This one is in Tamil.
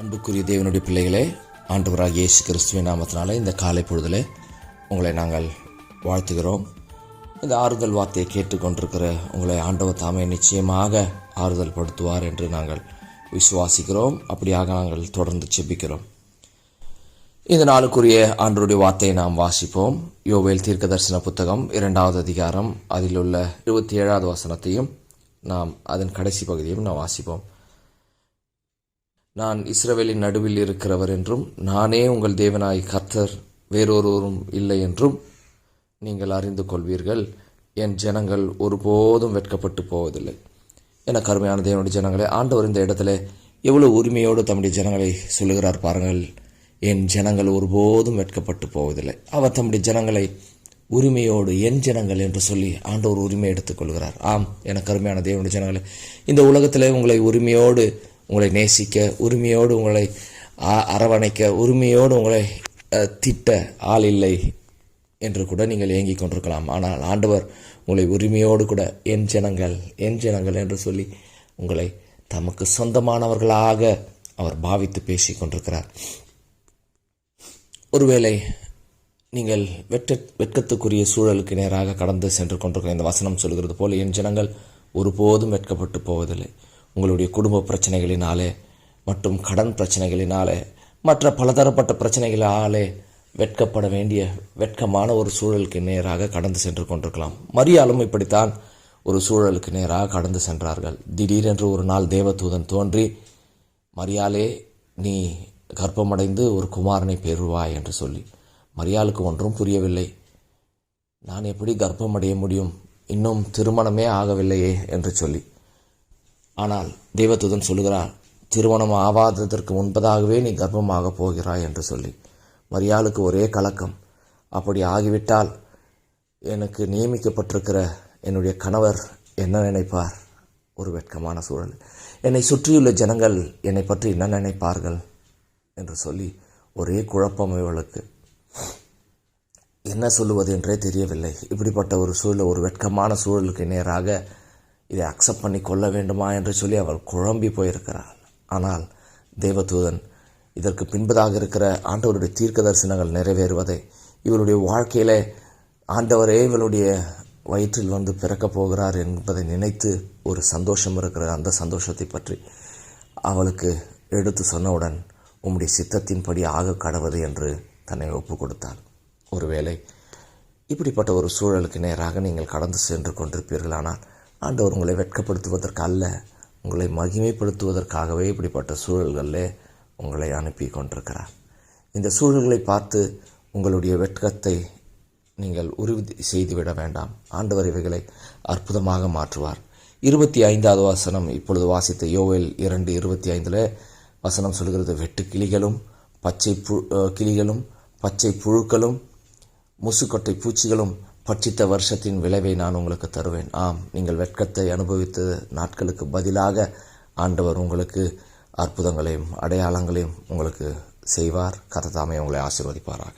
அன்புக்குரிய தேவனுடைய பிள்ளைகளே ஆண்டவராக இயேசு கிறிஸ்துவின் நாமத்தினால இந்த காலை பொழுதில் உங்களை நாங்கள் வாழ்த்துகிறோம். இந்த ஆறுதல் வார்த்தையை கேட்டுக்கொண்டிருக்கிற உங்களை ஆண்டவர் தாமே நிச்சயமாக ஆறுதல் படுத்துவார் என்று நாங்கள் விசுவாசிக்கிறோம். அப்படியாக நாங்கள் தொடர்ந்து செபிக்கிறோம். இந்த நாளுக்குரிய ஆண்டருடைய வார்த்தையை நாம் வாசிப்போம். யோவேல் தீர்க்க தரிசன புத்தகம் இரண்டாவது அதிகாரம் அதில் உள்ள இருபத்தி ஏழாவது வசனத்தையும் நாம் அதன் கடைசி பகுதியையும் நாம் வாசிப்போம். நான் இஸ்ரவேலின் நடுவில் இருக்கிறவர் என்றும் நானே உங்கள் தேவனாய் கர்த்தர் வேறொருவரும் இல்லை என்றும் நீங்கள் அறிந்து கொள்வீர்கள். என் ஜனங்கள் ஒருபோதும் வெட்கப்பட்டு போவதில்லை. என கருமையான தேவனுடைய ஜனங்களே ஆண்டவர் இந்த இடத்துல எவ்வளோ உரிமையோடு தம்முடைய ஜனங்களை சொல்லுகிறார் பாருங்கள். என் ஜனங்கள் ஒருபோதும் வெட்கப்பட்டு போவதில்லை. அவர் தம்முடைய ஜனங்களை உரிமையோடு என் ஜனங்கள் என்று சொல்லி ஆண்டவர் உரிமை எடுத்துக்கொள்கிறார் ஆம் என கருமையான தேவனுடைய ஜனங்களே இந்த உலகத்தில் உங்களை உரிமையோடு உங்களை நேசிக்க உரிமையோடு உங்களை அரவணைக்க உரிமையோடு உங்களை திட்ட ஆள் இல்லை என்று கூட நீங்கள் ஏங்கிக் கொண்டிருக்கலாம். ஆனால் ஆண்டவர் உங்களை உரிமையோடு கூட என் ஜனங்கள் என் ஜனங்கள் என்று சொல்லி உங்களை தமக்கு சொந்தமானவர்களாக அவர் பாவித்து பேசிக் கொண்டிருக்கிறார். ஒருவேளை நீங்கள் வெட்ட வெட்கத்துக்குரிய சூழலுக்கு நேராக கடந்து சென்று கொண்டிருக்கிற இந்த வசனம் சொல்கிறது போல என் ஜனங்கள் ஒருபோதும் வெட்கப்பட்டு போவதில்லை. உங்களுடைய குடும்ப பிரச்சனைகளினாலே மற்றும் கடன் பிரச்சனைகளினாலே மற்ற பலதரப்பட்ட பிரச்சனைகளாலே வெட்கப்பட வேண்டிய வெட்கமான ஒரு சூழலுக்கு நேராக கடந்து சென்று கொண்டிருக்கலாம். மரியாலும் இப்படித்தான் ஒரு சூழலுக்கு நேராக கடந்து சென்றார்கள். திடீரென்று ஒரு நாள் தேவதூதன் தோன்றி மரியாளே நீ கர்ப்பமடைந்து ஒரு குமாரனை பெறுவாய் என்று சொல்லி. மரியாளுக்கு ஒன்றும் புரியவில்லை. நான் எப்படி கர்ப்பமடைய முடியும்? இன்னும் திருமணமே ஆகவில்லையே என்று சொல்லி. ஆனால் தேவதூதன் சொல்லுகிறார் திருமணம் ஆவாததற்கு முன்பதாகவே நீ கர்ப்பமாக போகிறாய் என்று சொல்லி. மரியாளுக்கு ஒரே கலக்கம் அப்படி ஆகிவிட்டால் எனக்கு நியமிக்கப்பட்டிருக்கிற என்னுடைய கணவர் என்ன நினைப்பார்? ஒரு வெட்கமான சூழல். என்னை சுற்றியுள்ள ஜனங்கள் என்னை பற்றி என்ன நினைப்பார்கள்? என்று சொல்லி ஒரே குழப்பம் இவளுக்கு. என்ன சொல்லுவது என்றே தெரியவில்லை. இப்படிப்பட்ட ஒரு சூழல் ஒரு வெட்கமான சூழலுக்கு நேராக இதை அக்செப்ட் பண்ணி கொள்ள வேண்டுமா என்று சொல்லி அவள் குழம்பி போயிருக்கிறாள். ஆனால் தேவதூதன் இதற்கு பின்பதாக இருக்கிற ஆண்டவருடைய தீர்க்க தரிசனங்கள் நிறைவேறுவதை இவளுடைய வாழ்க்கையிலே ஆண்டவரே இவளுடைய வயிற்றில் வந்து பிறக்கப் போகிறார் என்பதை நினைத்து ஒரு சந்தோஷம் இருக்கிற அந்த சந்தோஷத்தை பற்றி அவளுக்கு எடுத்து சொன்னவுடன் உம்முடைய சித்தத்தின்படி ஆக கடவது என்று தன்னை ஒப்பு கொடுத்தாள். ஒருவேளை இப்படிப்பட்ட ஒரு சூழலுக்கு நேராக நீங்கள் கடந்து சென்று கொண்டிருப்பீர்களானால் ஆண்டவர் உங்களை வெட்கப்படுத்துவதற்கு அல்ல உங்களை மகிமைப்படுத்துவதற்காகவே இப்படிப்பட்ட சூழல்களில் உங்களை அனுப்பி கொண்டிருக்கிறார். இந்த சூழல்களை பார்த்து உங்களுடைய வெட்கத்தை நீங்கள் உறுதி செய்துவிட வேண்டாம். ஆண்டவர் இவைகளை அற்புதமாக மாற்றுவார். இருபத்தி ஐந்தாவது வசனம் இப்பொழுது வாசித்த யோவேல் இரண்டு இருபத்தி ஐந்தில் வசனம் சொல்கிறது வெட்டு கிளிகளும் பச்சை புழு கிளிகளும் பச்சை புழுக்களும் முசுக்கொட்டை பூச்சிகளும் பட்சித்த வருஷத்தின் விளைவை நான் உங்களுக்கு தருவேன். ஆம் நீங்கள் வெட்கத்தை அனுபவித்த நாட்களுக்கு பதிலாக ஆண்டவர் உங்களுக்கு அற்புதங்களையும் அடையாளங்களையும் உங்களுக்கு செய்வார். கர்த்தர் தாமே உங்களை ஆசீர்வதிப்பாராக.